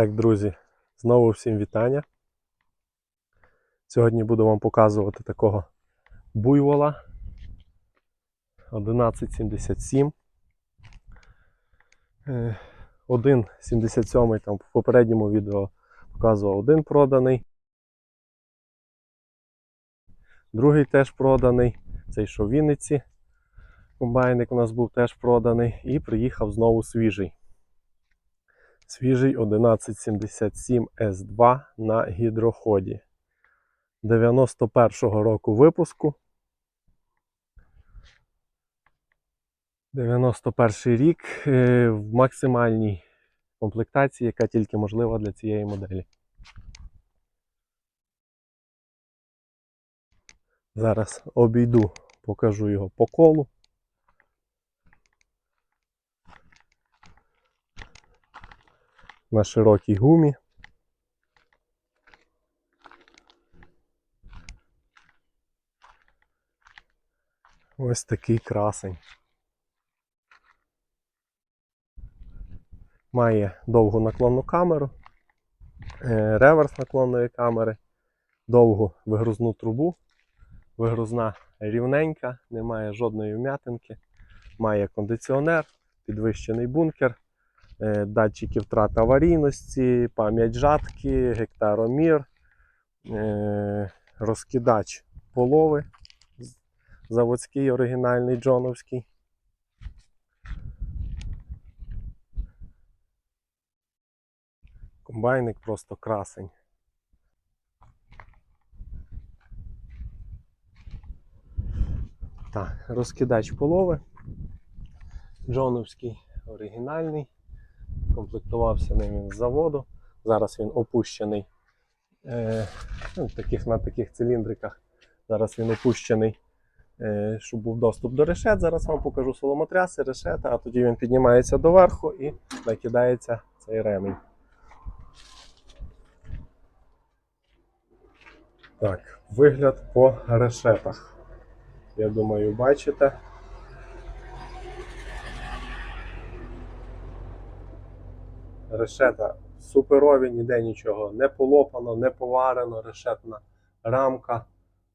Так, друзі, знову всім вітання. Сьогодні буду вам показувати такого буйвола 1177. Е, 1,77 там в попередньому відео показував один проданий. Другий теж проданий. Цей що в Вінниці. Комбайник у нас був теж проданий. І приїхав знову свіжий. Свіжий 1177 S2 на гідроході. 91-го року випуску. 91 рік е, в максимальній комплектації, яка тільки можлива для цієї моделі. Зараз обійду, покажу його по колу. На широкій гумі. Ось такий красень. Має довгу наклонну камеру, е, реверс наклонної камери, довгу вигрузну трубу. Вигрузна рівненька, немає жодної вм'ятинки. Має кондиціонер, підвищений бункер, датчики втрат аварійності, пам'ять жатки, гектаромір, е, розкидач полови, заводський оригінальний джоновський. Комбайник просто красень. Так, розкидач полови. Джоновський оригінальний. Комплектувався ним він з заводу. Зараз він опущений е, ну, таких, на таких циліндриках. Зараз він опущений, е, щоб був доступ до решет. Зараз вам покажу соломотряси, решета, а тоді він піднімається доверху і накидається цей ремень. Так, вигляд по решетах. Я думаю, бачите. Решета суперові, ніде нічого не полопано, не поварено, решетна рамка,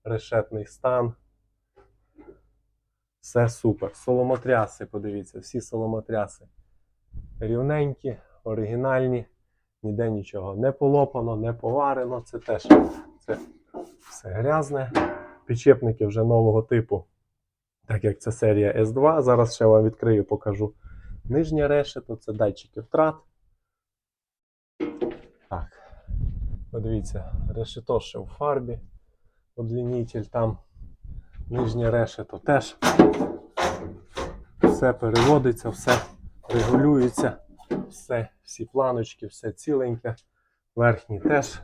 решетний стан. Все супер. Соломотряси, подивіться, всі соломотряси рівненькі, оригінальні, ніде нічого не полопано, не поварено. Це теж це все грязне. Підчепники вже нового типу, так як це серія S2. Зараз ще вам відкрию, покажу нижнє решето, це датчики втрат. Так, подивіться, решето ще в фарбі, одлінітель там, нижнє решето теж. Все переводиться, все регулюється, все, всі планочки, все ціленьке. Верхній теж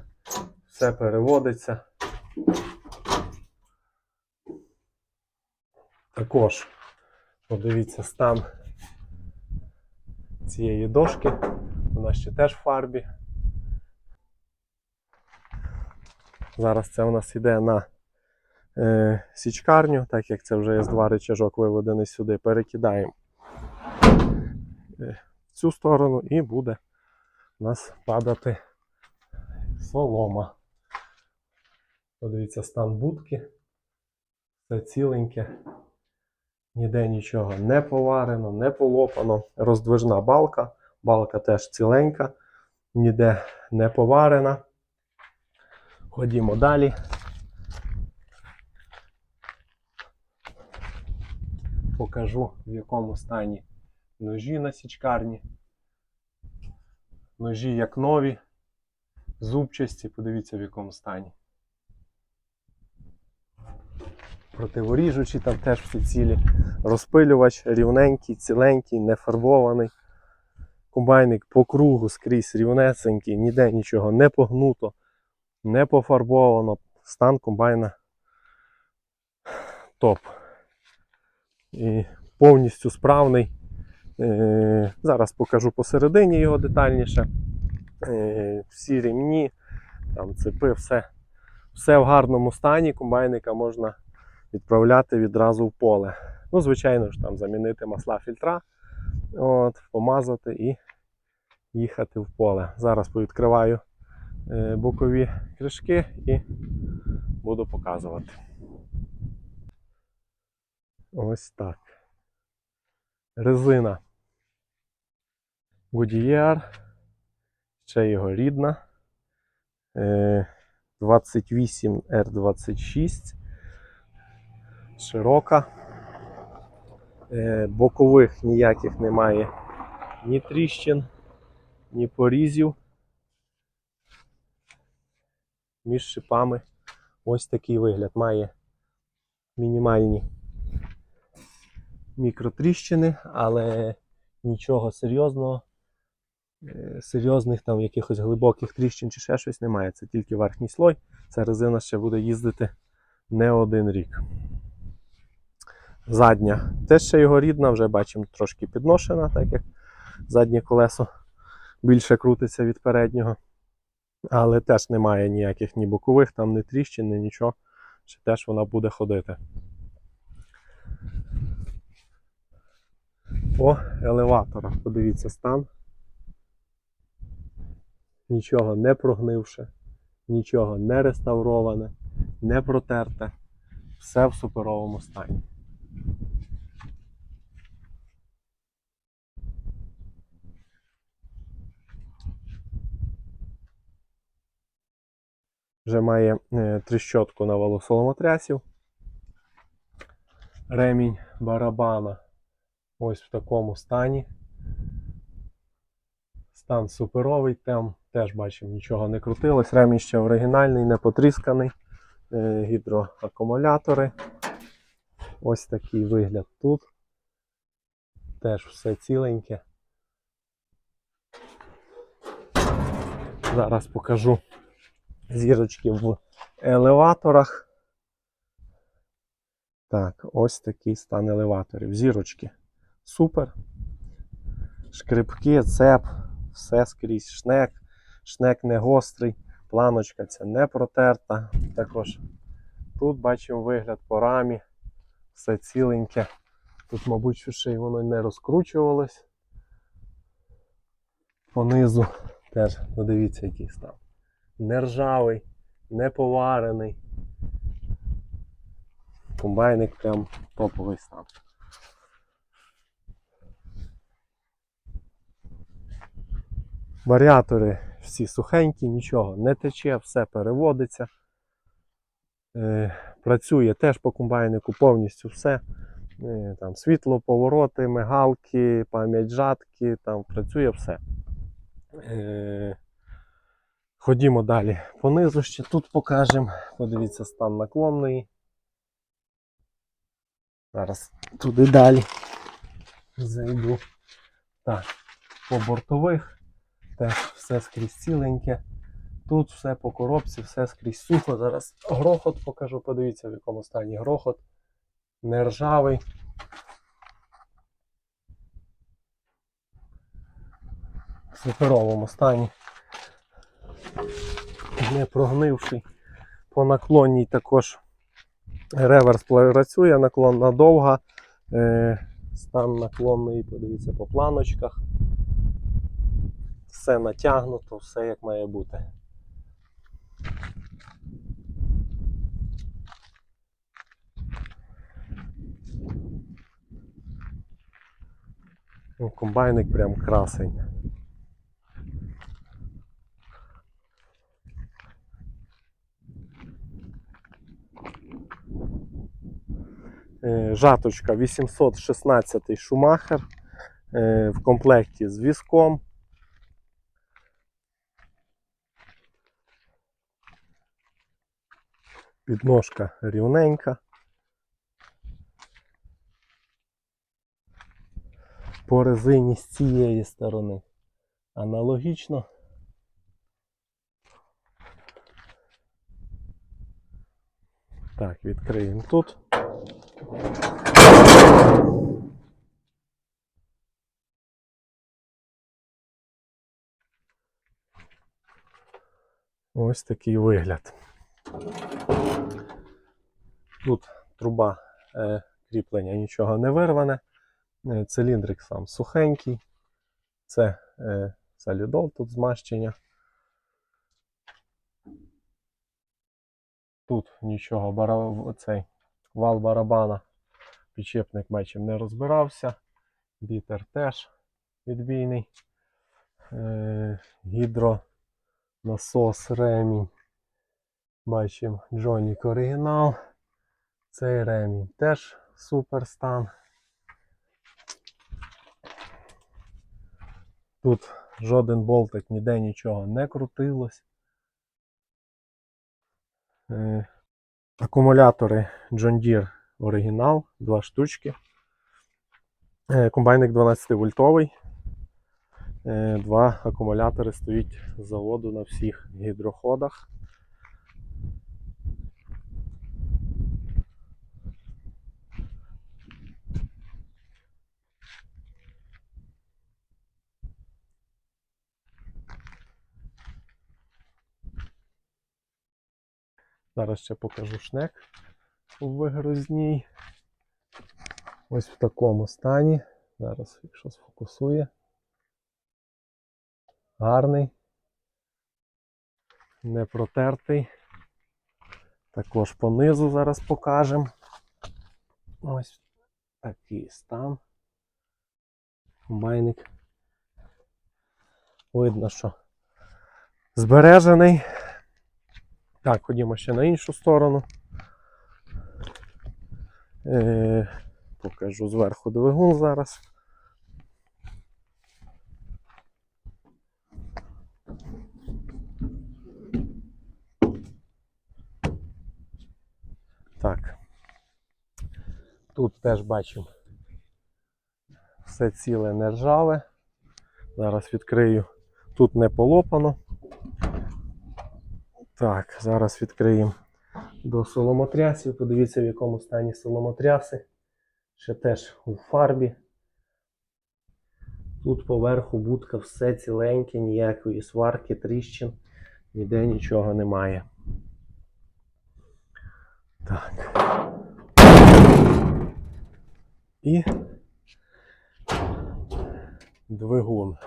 все переводиться. Також подивіться стан цієї дошки. Вона ще теж в фарбі. Зараз це у нас йде на е, січкарню, так як це вже С2 речажок виведений сюди. Перекидаємо е, в цю сторону і буде у нас падати солома. Подивіться стан будки. Все ціленьке. Ніде нічого не поварено, не полопано. Роздвижна балка. Балка теж ціленька, ніде не поварена. Ходімо далі. Покажу, в якому стані ножі на січкарні. Ножі як нові, зубчасті, подивіться в якому стані. Противоріжучі там теж всі цілі. Розпилювач рівненький, ціленький, не фарбований. Комбайник по кругу скрізь рівнесенький, ніде нічого не погнуто, не пофарбовано. Стан комбайна топ. І повністю справний. Е, Зараз покажу посередині його детальніше. Е, Всі рівні, там цепи, все, все в гарному стані. Комбайника можна відправляти відразу в поле. Ну, звичайно ж, там замінити масла фільтра, от, помазати і їхати в поле. Зараз повідкриваю бокові кришки і буду показувати. Ось так. Резина Goodyear, ще його рідна. Е, 28R26. Широка. Е, Бокових ніяких немає ні тріщин, ні порізів. Між шипами ось такий вигляд має мінімальні мікротріщини, але нічого серйозного, е, серйозних там якихось глибоких тріщин чи ще щось немає. Це тільки верхній слой. Ця резина ще буде їздити не один рік. Задня теж ще його рідна, вже бачимо трошки підношена, так як заднє колесо більше крутиться від переднього. Але теж немає ніяких ні бокових, там ні тріщин, ні нічого. Ще теж вона буде ходити. По елеваторах, подивіться стан. Нічого не прогнивше, нічого не реставроване, не протерте. Все в суперовому стані. Вже має е, тріщотку на волосоломотрясів. Ремінь барабана ось в такому стані. Стан суперовий, там теж бачимо, нічого не крутилось. Ремінь ще оригінальний, не потрісканий. Е, Гідроакумулятори. Ось такий вигляд тут. Теж все ціленьке. Зараз покажу зірочки в елеваторах. Так, ось такий стан елеваторів. Зірочки. Супер. Шкрипки, цеп, все скрізь. Шнек. Шнек не гострий. Планочка ця не протерта. Також тут бачимо вигляд по рамі. Все ціленьке. Тут, мабуть, ще й воно не розкручувалось. Понизу теж подивіться, який стан. Не ржавий, не поварений. Комбайник прям топовий стан. Варіатори всі сухенькі, нічого не тече, все переводиться. Е, працює теж по комбайнику повністю все. Е, там, світло, повороти, мигалки, пам'ять жатки, там працює все. Ходімо далі понизу ще тут покажемо. Подивіться стан наклонної. Зараз туди далі зайду. Так, по бортових теж все скрізь ціленьке. Тут все по коробці, все скрізь сухо. Зараз грохот покажу, подивіться, в якому стані грохот. Не ржавий. В суперовому стані. Не прогнивший. По наклонній також реверс працює, наклонна довга. Е, стан наклонної, подивіться, по планочках. Все натягнуто, все як має бути. Комбайник прям красень. Жаточка 816 Шумахер е, в комплекті з візком. Підножка рівненька. По резині з цієї сторони. Аналогічно. Так, відкриємо тут. Ось такий вигляд. Тут труба е, кріплення нічого не вирване. Е, циліндрик сам сухенький. Це е, солідол тут змащення. Тут нічого, цей вал барабана, підчепник бачимо, не розбирався. Бітер теж відбійний. Е, гідронасос ремінь. Бачимо Джонік оригінал. Цей ремінь теж супер стан. Тут жоден болтик ніде нічого не крутилось. Е, акумулятори John Deere оригінал, два штучки. Е, комбайник 12 вольтовий. Е, два акумулятори стоїть з заводу на всіх гідроходах. Зараз ще покажу шнек у вигрузній. Ось в такому стані. Зараз, якщо сфокусує. Гарний. Не протертий. Також понизу зараз покажемо. Ось такий стан. Комбайник. Видно, що збережений. Так, ходімо ще на іншу сторону. Е, покажу зверху двигун зараз. Так. Тут теж бачимо все ціле не ржаве. Зараз відкрию. Тут не полопано. Так, зараз відкриємо до соломотрясів. Подивіться, в якому стані соломотряси. Ще теж у фарбі. Тут поверху будка все ціленьке, ніякої сварки, тріщин, ніде нічого немає. Так. І двигун.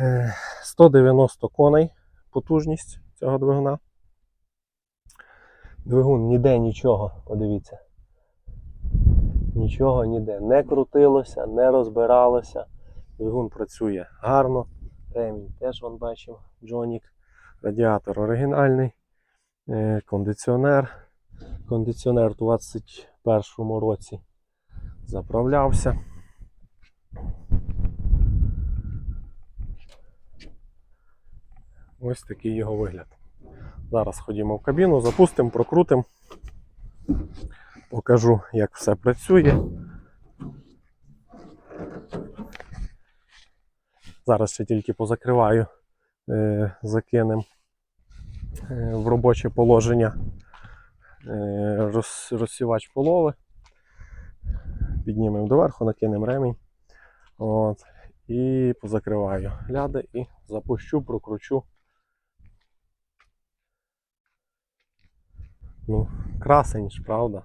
Е, 190 коней потужність цього двигуна. Двигун ніде нічого, подивіться. Нічого ніде не крутилося, не розбиралося. Двигун працює гарно. Ремінь теж вон бачимо, Джонік. Радіатор оригінальний. Е, Кондиціонер. Кондиціонер у 2021 році заправлявся. Ось такий його вигляд. Зараз ходімо в кабіну, запустимо, прокрутимо. Покажу, як все працює. Зараз ще тільки позакриваю, е, закинемо е, в робоче положення е, розсівач полови. Піднімемо доверху, накинемо ремінь. От, і позакриваю ляди і запущу, прокручу. Ну, красень ж, правда?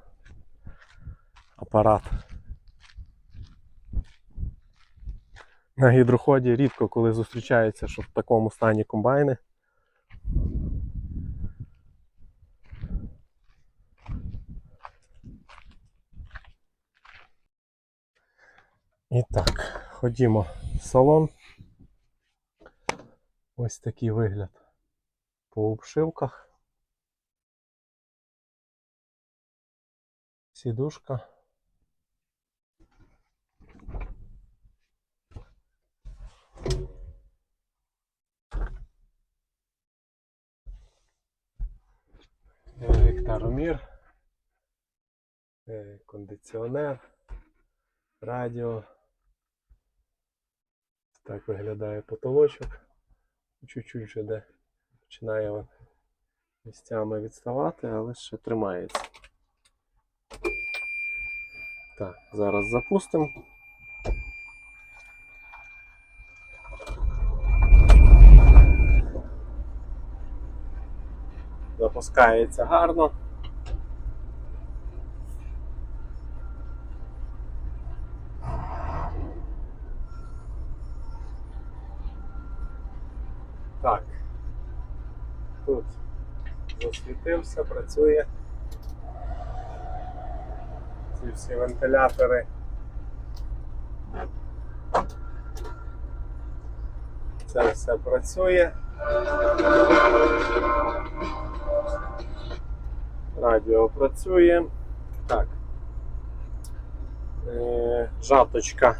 Апарат. На гідроході рідко коли зустрічається, що в такому стані комбайни. І так, ходімо в салон. Ось такий вигляд по обшивках. Сідушка. Гектаромір. Е, Кондиціонер. Радіо. Так виглядає потолочок. Чуть-чуть вже де починає місцями відставати, але ще тримається. Так, зараз запустимо. Запускається гарно. Так, тут засвітився, працює. Всі вентилятори. Це все працює. Радіо працює. Так. Е, жаточка.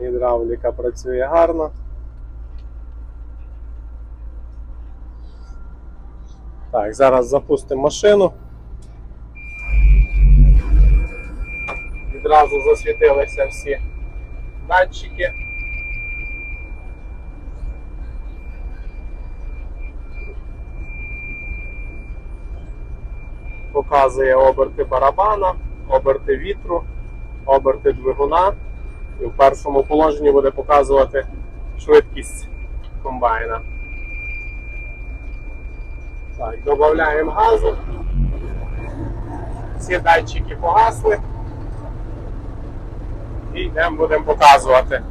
Гідравліка працює гарно. Так, зараз запустимо машину. Відразу засвітилися всі датчики. Показує оберти барабана, оберти вітру, оберти двигуна. І в першому положенні буде показувати швидкість комбайна. Так, додаємо газу. Всі датчики погасли. І йдемо будемо показувати.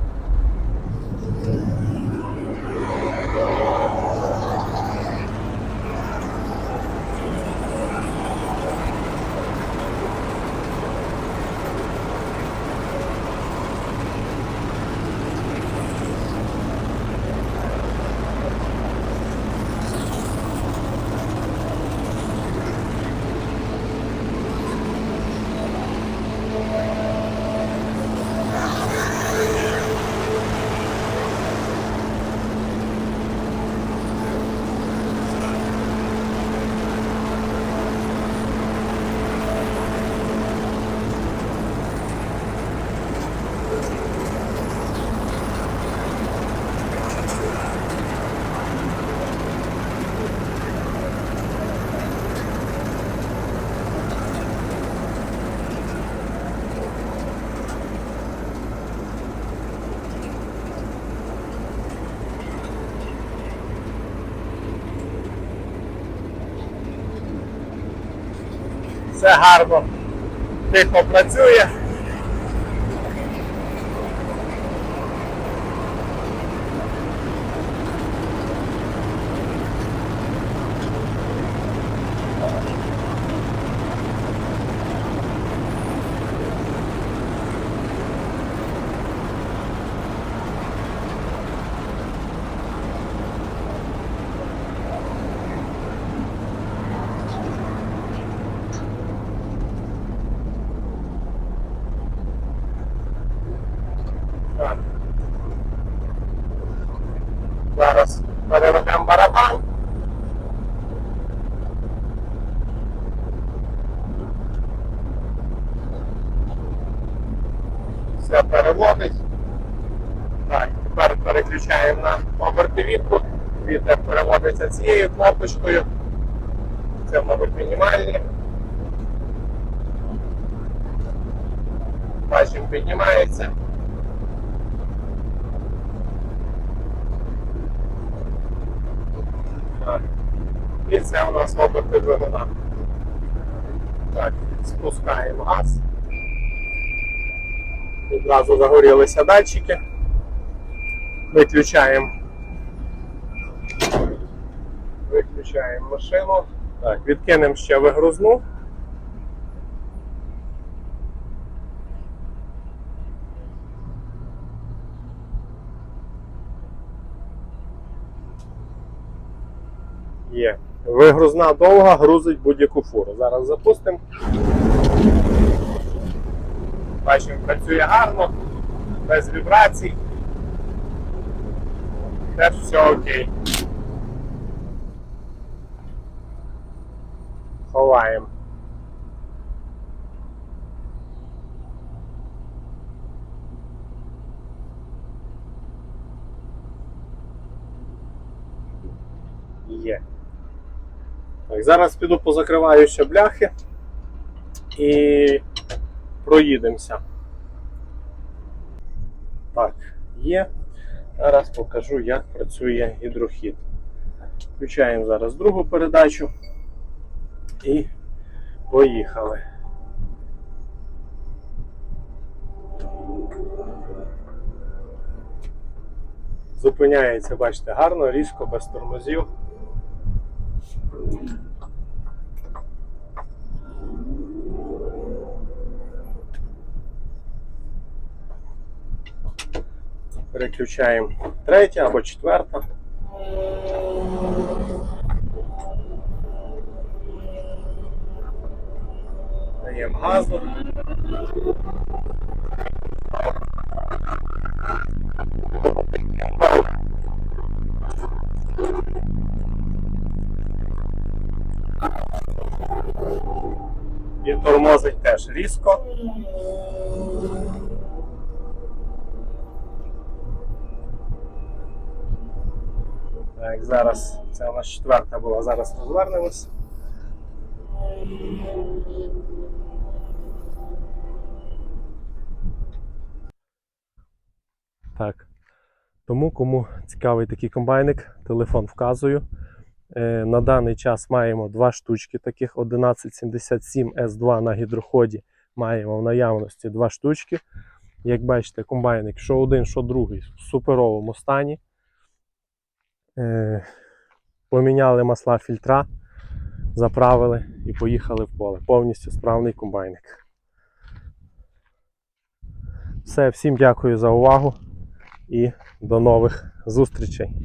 Все гарно, тихо працює. Так. Зараз переведемо барабан. Все переводить. Так, тепер переключаємо на оберти вітку. Вітер переводиться цією кнопочкою. Це, мабуть, мінімальні. Бачимо, піднімається. Так. І це у нас оберти. Так, спускаємо газ. Відразу загорілися датчики. Виключаємо. Виключаємо машину. Так, відкинемо ще вигрузну. Є. Вигрузна довга, грузить будь-яку фуру. Зараз запустимо. Бачимо, працює гарно, без вібрацій. Теж все окей. Ховаємо. Є. Так, зараз піду позакриваю ще бляхи і проїдемося. Так, є. Зараз покажу, як працює гідрохід. Включаємо зараз другу передачу і поїхали. Зупиняється, бачите, гарно, різко, без тормозів. Переключаємо третя або четверта. Даємо газу. І тормозить теж різко. Зараз це у нас четверта була, зараз розвернемось. Так. Тому, кому цікавий такий комбайник, телефон вказую. Е, на даний час маємо два штучки таких 1177 S2 на гідроході. Маємо в наявності два штучки. Як бачите, комбайник що один, що другий в суперовому стані. Е, поміняли масла фільтра, заправили і поїхали в поле. Повністю справний комбайник. Все, всім дякую за увагу і до нових зустрічей.